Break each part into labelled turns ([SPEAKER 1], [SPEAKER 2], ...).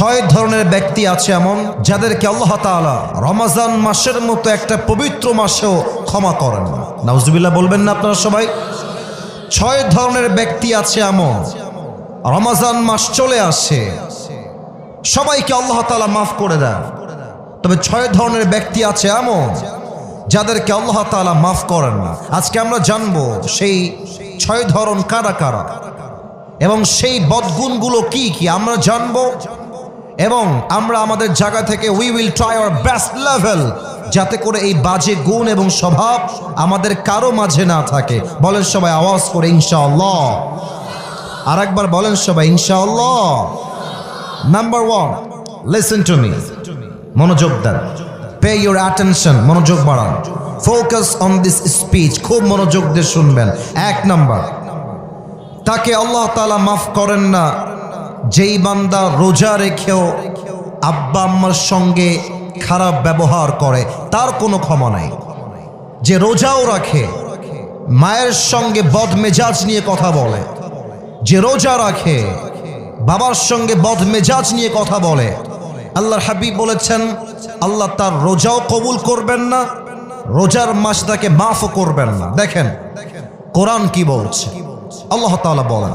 [SPEAKER 1] ছয় ধরনের ব্যক্তি আছে এমন যাদেরকে আল্লাহ তাআলা রমাজান মাসের মতো একটা পবিত্র মাসেও ক্ষমা করেন। না বলবেন না আপনারা সবাই? ছয় ধরনের ব্যক্তি আছে এমন, রমাজান মাস চলে আসে, সবাইকে আল্লাহ তাআলা মাফ করে দেন। তবে ছয় ধরনের ব্যক্তি আছে এমন যাদেরকে আল্লাহ তাআলা মাফ করেন না। আজকে আমরা জানব সেই ছয় ধরন কারা কারা এবং সেই বদগুণগুলো কি কি? আমরা জানব এবং আমরা আমাদের জায়গা থেকে we will try our best level যাতে করে এই বাজে গুণ এবং স্বভাব আমাদের কারও মাঝে না থাকে। বলেন সবাই আওয়াজ করে ইনশাআল্লাহ। আর একবার বলেন সবাই ইনশাআল্লাহ। Number one listen to me মনোযোগ দেন। পে ইউর অ্যাটেনশন মনোযোগ বাড়ান। ফোকাস অন দিস স্পিচ খুব মনোযোগ দিয়ে শুনবেন। এক নাম্বার তাকে আল্লাহ তালা মাফ করেন না। যেই বান্দা রোজা রেখেও আব্বা আম্মার সঙ্গে খারাপ ব্যবহার করে, তার কোনো ক্ষমা নাই। যে রোজাও রাখে, মায়ের সঙ্গে বদমেজাজ নিয়ে কথা বলে। যে রোজা রাখে, বাবার সঙ্গে বদমেজাজ নিয়ে কথা বলে। আল্লাহর হাবিব বলেছেন, আল্লাহ তার রোজাও কবুল করবেন না, রোজার মাস তাকে মাফও করবেন না। দেখেন, কোরআন কি বলছে? আল্লাহ তাআলা বলেন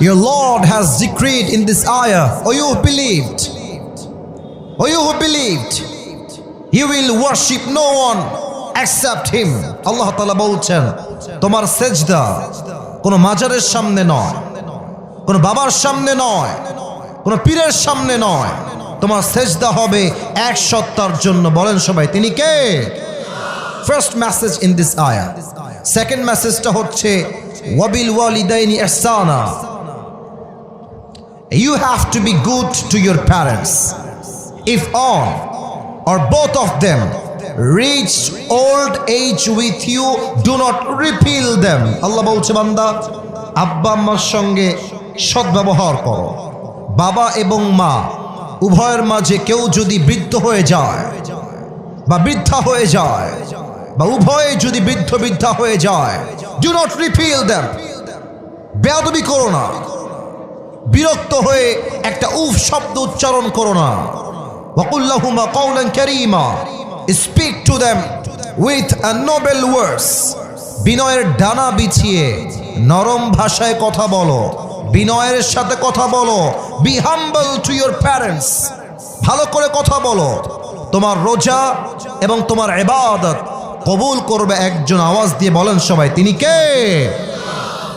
[SPEAKER 1] Your Lord has decreed in this ayah, O you who believed, O you who believed, you will worship no one except Him. আল্লাহ তালা বলছেন তোমার সেজদা কোনো মাজারের সামনে নয় কোনো বাবার সামনে নয় কোনো পীরের সামনে নয়। তোমার সেজদা হবে এক সত্তার জন্য। বলেন সবাই তিনি কে? ফার্স্ট মেসেজ ইন দিস আয়া সেকেন্ড মেসেজটা হচ্ছে ওয়াবিল ওয়ালিদাইনি ইহসানা। You have to be good to your parents. If all or both of them reach old age with you, do not repeal them. আল্লাহ বলছে বান্দা আব্বা আম্মার সঙ্গে সদ্ব্যবহার করো বাবা এবং মা উভয়ের মাঝে কেউ যদি বৃদ্ধ হয়ে যায় বা বৃদ্ধা হয়ে যায় বা উভয়ে যদি বৃদ্ধ বৃদ্ধা হয়ে যায় ডু নট রিপিল দেম বেয়াদবি করো না বিরক্ত হয়ে একটা উফ শব্দ উচ্চারণ করো না। ওয়াকুল্লাহুমা কওলান কারীমা। Speak to them with noble words বিনয়ের ডানা বিছিয়ে নরম ভাষায় কথা বলো। বিনয়ের সাথে কথা বলো। Be humble to your parents ভালো করে কথা বলো। তোমার রোজা এবং তোমার এবাদত কবুল করবে একজন। আওয়াজ দিয়ে বলেন সবাই, তিনি কে?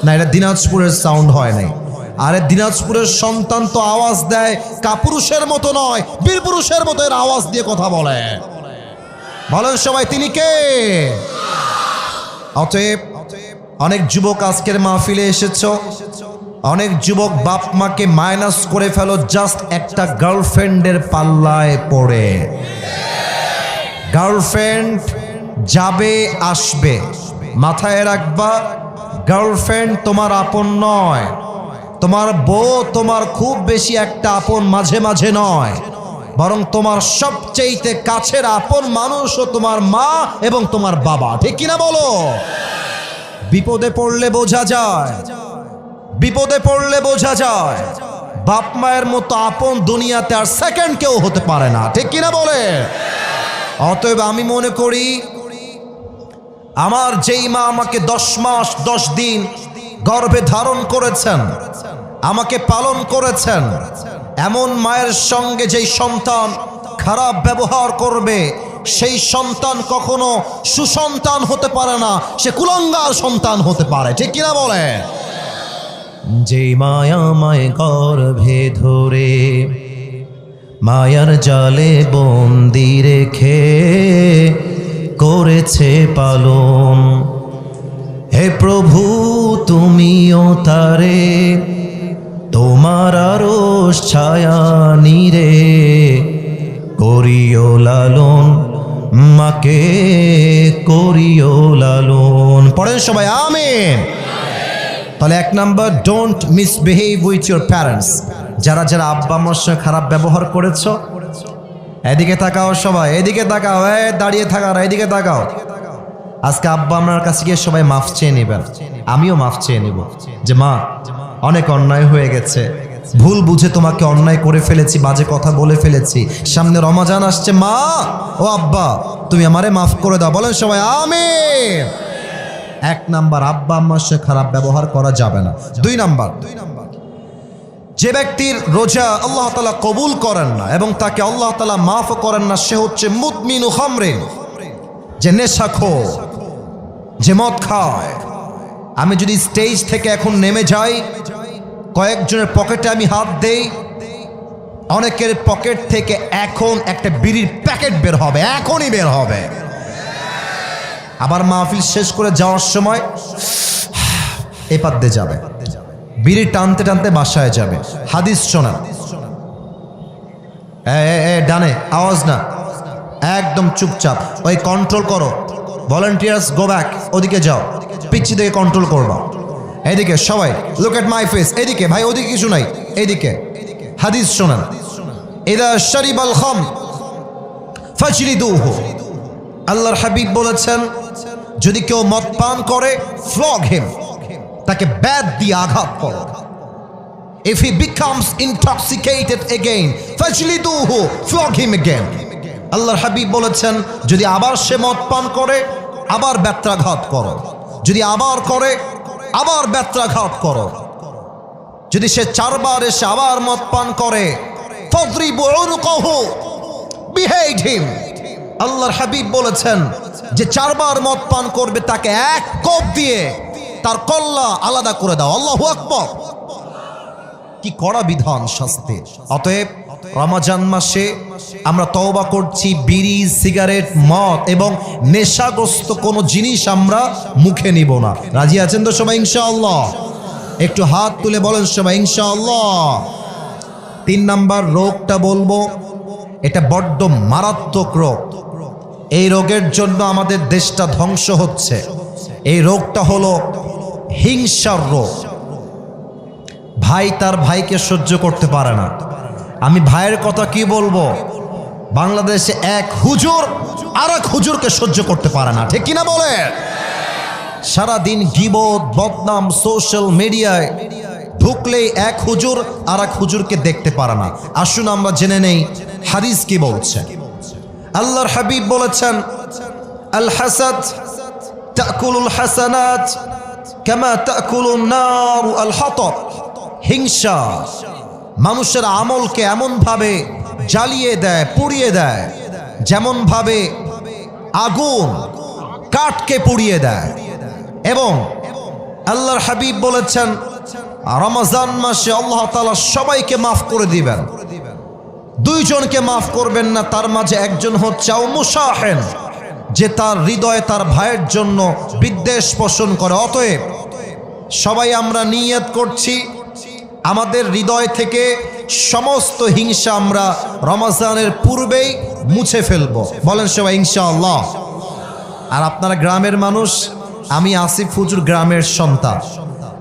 [SPEAKER 1] না, এটা দিনাজপুরের সাউন্ড হয় নাই। আরে দিনাজপুরের সন্তান তো আওয়াজ দেয়, কাপুরুষের মতো নয়, বীরপুরুষের মতো এর আওয়াজ দিয়ে কথা বলে। বলেন সবাই, তিনি কে? অতএব অনেক যুবক আজকের মাহফিলে এসেছ, অনেক যুবক বাপ মাকে মাইনাস করে ফেলো জাস্ট একটা গার্লফ্রেন্ডের পাল্লায় পড়ে। গার্লফ্রেন্ড যাবে, আসবে, মাথায় রাখবা গার্লফ্রেন্ড তোমার আপন নয়। তোমার বউ তোমার খুব বেশি একটা আপন মাঝে মাঝে নয়। বরং তোমার সবচেয়েতে কাছের আপন মানুষও তোমার মা এবং তোমার বাবা। ঠিক কিনা বলো? বিপদে পড়লে বোঝা যায়। বিপদে পড়লে বোঝা যায়। বাপ মায়ের মতো আপন দুনিয়াতে আর সেকেন্ড কেউ হতে পারে না। ঠিক কিনা বলে? অতএব আমি মনে করি, আমার যেই মা আমাকে দশ মাস, দশ দিন গর্ভে ধারণ করেছেন আমাকে পালন করেছেন। এমন মায়ের সঙ্গে যেই সন্তান খারাপ ব্যবহার করবে, সেই সন্তান কখনো সুসন্তান হতে পারে না, সে কুলঙ্গার সন্তান হতে পারে। ঠিক কিনা বলে যে মায়া মায় গর্ভে ধরে, মায়ার জালে বন্দি রেখে করেছে পালন, হে প্রভু তুমিও তারে তোমার আরও ছায়া নিরে করিও লালন, মাকে করিও লালন। পড়েন সবাই, আমিন। তাহলে এক number don't misbehave with your parents যারা যারা আব্বা আম্মার সঙ্গে খারাপ ব্যবহার করেছ, এদিকে তাকাও সবাই, এদিকে তাকাও, এ, দাঁড়িয়ে থাকার এদিকে তাকাও। আজকে আব্বা আমার কাছে গিয়ে সবাই মাফ চেয়ে নেবেন। আমিও মাফ চেয়ে নেব। যে মা অনেক অন্যায় হয়ে গেছে। ভুল বুঝে তোমাকে অন্যায় করে ফেলেছি, বাজে কথা বলে ফেলেছি। সামনে রমাজান আসছে, মা! ও আব্বা, তুমি আমারে মাফ করে দাও, বলেন সবাই আমি এক নাম্বার, আব্বা আম্মার সাথে খারাপ ব্যবহার করা যাবে না। দুই নাম্বার, যে ব্যক্তির রোজা আল্লাহ তালা কবুল করেন না এবং তাকে আল্লাহ তালা মাফ করেন না, সে হচ্ছে মুতমিনু খামরিন। যে নেশা নেশাখো যে মদ খায়। আমি যদি স্টেজ থেকে এখন নেমে যাই, কয়েকজনের পকেটে আমি হাত দেই, অনেকের পকেট থেকে এখন একটা বিড়ির প্যাকেট বের হবে, এখনই বের হবে। আবার মাহফিল শেষ করে যাওয়ার সময় এপার দিয়ে যাবে। বিড়ি টানতে টানতে বাসায় যাবে। হাদিস শোনা ডানে, আওয়াজ না। একদম চুপচাপ। ওই কন্ট্রোল করো। ভলেন্টিয়ার্স গো ব্যাক ওদিকে যাও। পিচ্ছি থেকে কন্ট্রোল করবা। এদিকে সবাই লুক এট মাই ফেস এদিকে ভাই ওদিকে কিছু নাই। এদিকে হাদিস শোনান। এদা শরিব আল খম ফাজরিদুহু। আল্লাহর হাবিব বলেছেন যদি কেউ মদ পান করে ফ্লগ হিম তাকে ব্যাদ দিয়ে আঘাত করো। If he becomes intoxicated again, ফাজলিদুহু flog him again. আল্লাহর হাবিব বলেছেন যদি আবার সে মদ পান করে আবার ব্যত্রাঘাত করো। যদি আবার করে, আবার ব্যত্রাঘাত করো। যদি সে চারবার এসে আবার মদ পান করে আল্লাহর হাবিব বলেছেন যে চারবার মদ পান করবে, তাকে এক কপ দিয়ে তার কল্লা আলাদা করে দাও। আল্লাহু আকবার। কি কড়া বিধান শাস্তি অতএব রমাজান মাসে আমরা তওবা করছি, বিড়ি, সিগারেট, মদ এবং নেশাগ্রস্ত কোনো জিনিস আমরা মুখে নিব না। রাজি আছেন তো সবাই? ইনশাআল্লাহ। একটু হাত তুলে বলেন সবাই, ইনশাআল্লাহ। তিন নাম্বার রোগটা বলব, এটা বড্ড মারাত্মক রোগ। এই রোগের জন্য আমাদের দেশটা ধ্বংস হচ্ছে। এই রোগটা হলো হিংসার রোগ। ভাই তার ভাইকে সহ্য করতে পারে না। আমি ভাইয়ের কথা কি বলব? বাংলাদেশে এক হুজুর আর এক হুজুরকে সহ্য করতে পারে না। ঠিক কিনা বলে? সারাদিন গিবত, বদনাম সোশ্যাল মিডিয়ায় ঢুকলেই এক হুজুর আর এক হুজুরকে দেখতে পারে না। আসুন আমরা জেনে নেই হারিস কি বলছে। আল্লাহর হাবিব বলেছেন, আল হাসাদ তাকুলুল হাসানাত কামা তাকুলুন নার আল হাতব হিংসা মানুষের আমলকে এমনভাবে জ্বালিয়ে দেয়, পুড়িয়ে দেয়, যেমনভাবে আগুন কাঠকে পুড়িয়ে দেয়। এবং আল্লাহর হাবিব বলেছেন, রমজান মাসে আল্লাহ তালা সবাইকে মাফ করে দিবেন। দুইজনকে মাফ করবেন না, তার মাঝে একজন হচ্ছে মুসাহেন যে তার হৃদয়ে তার ভাইয়ের জন্য বিদ্বেষ পোষণ করে। অতএব সবাই আমরা নিয়ত করছি আমাদের হৃদয় থেকে সমস্ত হিংসা আমরা রমজানের পূর্বেই মুছে ফেলব। বলেন সবাই, ইনশাআল্লাহ। আর আপনারা গ্রামের মানুষ, আমি আসিফ হুজুর গ্রামের সন্তান।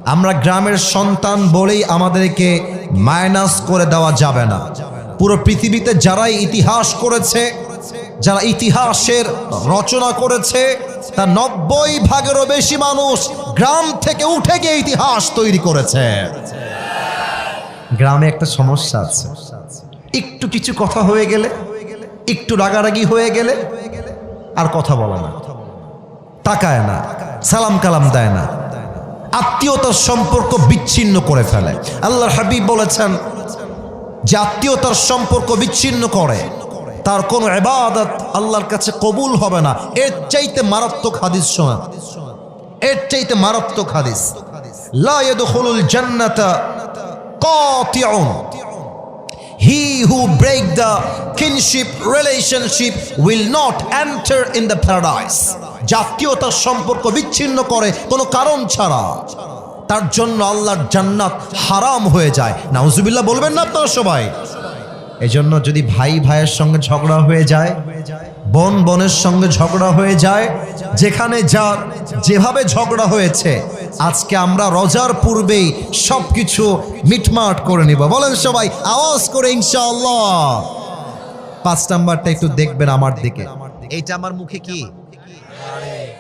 [SPEAKER 1] আমরা গ্রামের সন্তান বলেই আমাদেরকে মাইনাস করে দেওয়া যাবে না। পুরো পৃথিবীতে যারাই ইতিহাস করেছে, যারা ইতিহাসের রচনা করেছে, তার নব্বই ভাগেরও বেশি মানুষ গ্রাম থেকে উঠে গিয়ে ইতিহাস তৈরি করেছে। গ্রামে একটা সমস্যা আছে। একটু কিছু কথা হয়ে গেলে, একটু রাগারাগি হয়ে গেলে আর কথা বলে না। তাকায় না, সালাম কালাম দেয় না। আত্মীয়তার সম্পর্ক বিচ্ছিন্ন করে ফেলে। আল্লাহর হাবিব বলেছেন, যে আত্মীয়তার সম্পর্ক বিচ্ছিন্ন করে, তার কোনো এবাদত আল্লাহর কাছে কবুল হবে না। এর চাইতে মারাত্মক হাদিস শোনা এর চাইতে মারাত্মক হাদিস। লা জান্নাতা কাতিউন He who break the kinship relationship will not enter in the paradise. জাতীয়তার সম্পর্ক বিচ্ছিন্ন করে, কোনো কারণ ছাড়া। তার জন্য আল্লাহর জান্নাত হারাম হয়ে যায়। নাউজুবিল্লাহ বলবেন না আপনারা সবাই? এই জন্য যদি ভাই ভাইয়ের সঙ্গে ঝগড়া হয়ে যায়, বোন বোনের সঙ্গে ঝগড়া হয়ে যায়, যেখানে যার যেভাবে ঝগড়া হয়েছে আজকে আমরা রোজার পূর্বেই সব কিছু মিটমাট করে নিব। বলেন সবাই আওয়াজ করে ইনশাআল্লাহ। পাঁচ নাম্বারটা একটু দেখবেন আমার দিকে। এইটা আমার মুখে কি?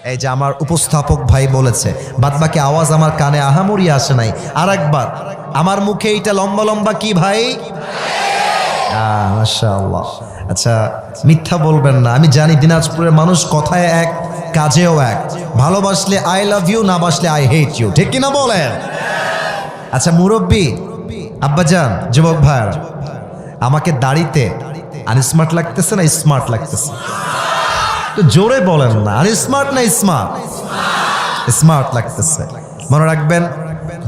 [SPEAKER 1] এই যে আমার উপস্থাপক ভাই বলেছে বাদ বাকি আওয়াজ আমার কানে আহামরি আসে নাই। আর একবার আমার মুখে এইটা লম্বা লম্বা কি ভাই? মাশাআল্লাহ। আচ্ছা মিথ্যা বলবেন না। আমি জানি দিনাজপুরের মানুষ কথায় এক, কাজেও এক। ভালোবাসলে আই লাভ ইউ না বাসলে আই হেট ইউ ঠিক কিনা বলেন? আচ্ছা মুরব্বী, আব্বাজান, যুবক ভাইয়ার, আমাকে দাড়িতে আনস্মার্ট লাগতেছে না স্মার্ট লাগতেছে? তো জোরে বলেন না। আর স্মার্ট না স্মার্ট স্মার্ট লাগতেছে। মনে রাখবেন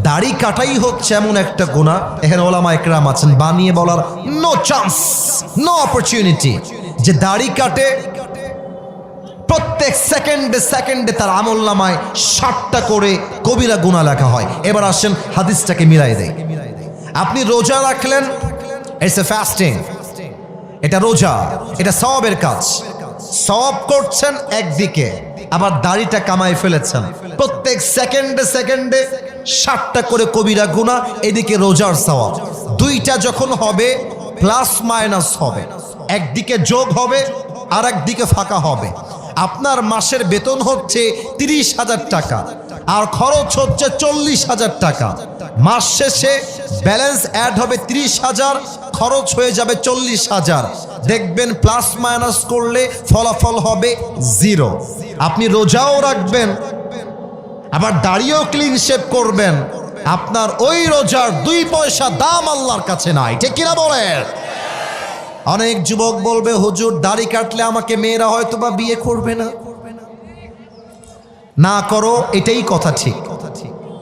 [SPEAKER 1] দাড়ি কাটাই হচ্ছে এমন একটা গুণা। এখানে ওলামা একরাম আছেন, বানিয়ে বলার নো চান্স নো অপরচুনিটি যে দাড়ি কাটে, প্রত্যেক সেকেন্ডে সেকেন্ডে তার আমল নামায় ষাটটা করে কবিরা গুণা লেখা হয়। এবার আসেন হাদিসটাকে মিলাই দেয় আপনি রোজা রাখলেন ইটস এ ফাস্টিং এটা রোজা, এটা সবের কাজ। সব করছেন একদিকে, আবার দাড়িটা কামাই ফেলেছেন। প্রত্যেক সেকেন্ডে সেকেন্ডে ষাটটা করে কবিরা গুণা এদিকে রোজার সওয়াব। দুইটা যখন হবে, প্লাস মাইনাস হবে। একদিকে যোগ হবে আর একদিকে ফাঁকা হবে। আপনার মাসের বেতন হচ্ছে তিরিশ হাজার টাকা, আর খরচ হচ্ছে চল্লিশ হাজার টাকা। মাস শেষে ব্যালেন্স অ্যাড হবে তিরিশ হাজার, খরচ হয়ে যাবে চল্লিশ হাজার। দেখবেন প্লাস মাইনাস করলে ফলাফল হবে জিরো। আপনি রোজাও রাখবেন আবার দাড়িও ক্লিন শেপ করবেন। আপনার ওই রোজার দুই পয়সা দাম আল্লাহর কাছে নাই। ঠিক কিনা বলেন? অনেক যুবক বলবে, হুজুর, দাড়ি কাটলে আমাকে মেয়েরা হয়তো বা বিয়ে করবে না। না করো, এটাই কথা ঠিক।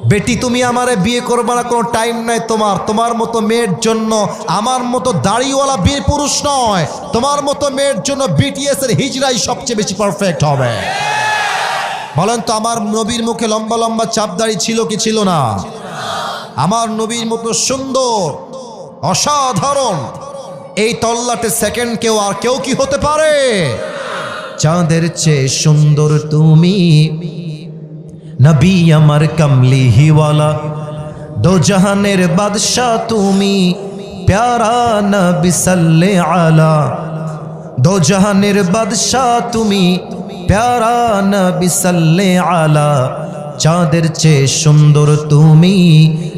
[SPEAKER 1] বেটি, তুমি আমারে বিয়ে করবে না কোনো টাইম নাই তোমার। তোমার মতো মেয়ের জন্য আমার মতো দাড়িওয়ালা বিয়ে পুরুষ নয়। তোমার মতো মেয়ের জন্য বিটিএস এর হিজড়াই সবচেয়ে বেশি পারফেক্ট হবে। বলেন তো, আমার নবীর মুখে লম্বা লম্বা চাপ দাড়ি ছিল কি ছিল না? আমার নবীর মতো সুন্দর, অসাধারণ। এই তল্লাটে সেকেন্ড কেউ আর কেউ কি হতে পারে? চাঁদের চেয়ে সুন্দর তুমি। নবী আমার কমলি হিওয়ালা দো জাহানের বাদশাহ তুমি। প্যারা নবী সাল্লে আলা দো জাহানের বাদশাহ তুমি, প্যারা নবী সাল্লে আলা চাঁদের চেয়ে সুন্দর তুমি,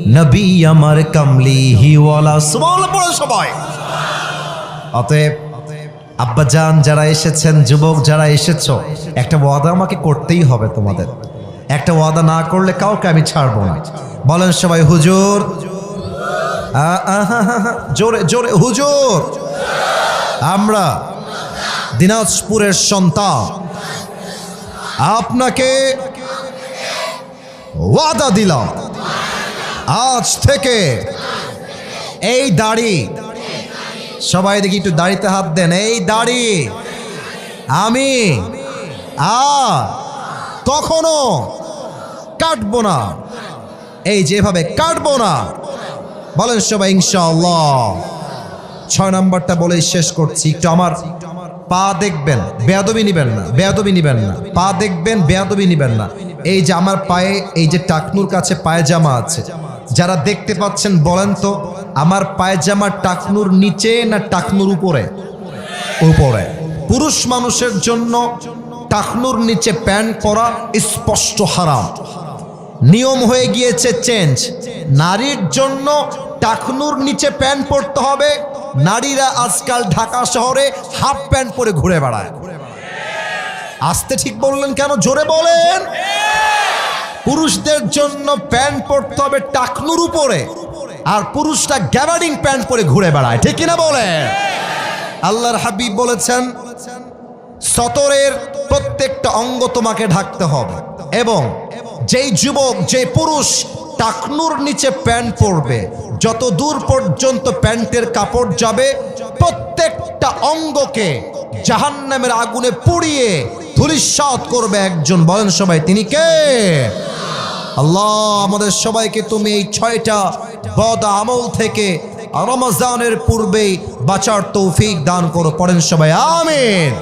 [SPEAKER 1] নবী আমার কমলি হিওয়ালা সুবহান পড়ে সবাই। অতএব আব্বাজান যারা এসেছেন, যুবক যারা এসেছ, একটা ওয়াদা আমাকে করতেই হবে তোমাদের। একটা ওয়াদা না করলে কাউকে আমি ছাড়বো না। বলেন সবাই, হুজুর। জোরে জোরে, হুজুর। আমরা দিনাজপুরের সন্তান। আপনাকে ওয়াদা দিলাম। আজ থেকে এই দাড়ি, সবাই দেখি একটু দাড়িতে হাত দেন, এই দাড়ি আমি আর কখনো কাটবো না। এই যেভাবে কাটবো না। বলেন সবাই, ইনশাআল্লাহ। ছয় নাম্বারটা বলে শেষ করছি। একটু আমার পা দেখবেন, বেয়াদবি নিবেন না, বেয়াদবি নিবেন না। পা দেখবেন, বেয়াদবি নিবেন না। এই যে আমার পায়ে, এই যে টাকনুর কাছে পায়জামা আছে, যারা দেখতে পাচ্ছেন বলেন তো, আমার পায়জামা টাকনুর নিচে না টাকনুর উপরে? উপরে। পুরুষ মানুষের জন্য টাকনুর নিচে প্যান্ট পরা স্পষ্ট হারাম। নিয়ম হয়ে গিয়েছে চেঞ্জ। নারীর জন্য টাকনুর নিচে প্যান্ট পরতে হবে নারীরা আজকাল ঢাকা শহরে হাফ প্যান্ট পরে ঘুরে বেড়ায়। আসতে ঠিক বললেন কেন? জোরে বলেন। পুরুষদের জন্য প্যান্ট পরতে হবে টাকনুর উপরে, আর পুরুষরা গ্যাবার্ডিং প্যান্ট পরে ঘুরে বেড়ায়। ঠিক কিনা বলেন? আল্লাহর হাবিব বলেছেন, সতরের প্রত্যেকটা অঙ্গ তোমাকে ঢাকতে হবে এবং যেই যুবক যে পুরুষ টাকনুর নিচে প্যান্ট পরবে যত দূর পর্যন্ত প্যান্টের কাপড় যাবে, প্রত্যেকটা অঙ্গকে জাহান্নামের আগুনে পুড়িয়ে ধুলিস্বাদ করবে একজন। বলেন সবাই, তিনি কে? আল্লাহ, আমাদের সবাইকে তুমি এই ছয়টা বদ আমল থেকে রমজানের পূর্বেই বাঁচার তৌফিক দান করো। পড়েন সবাই, আমিন।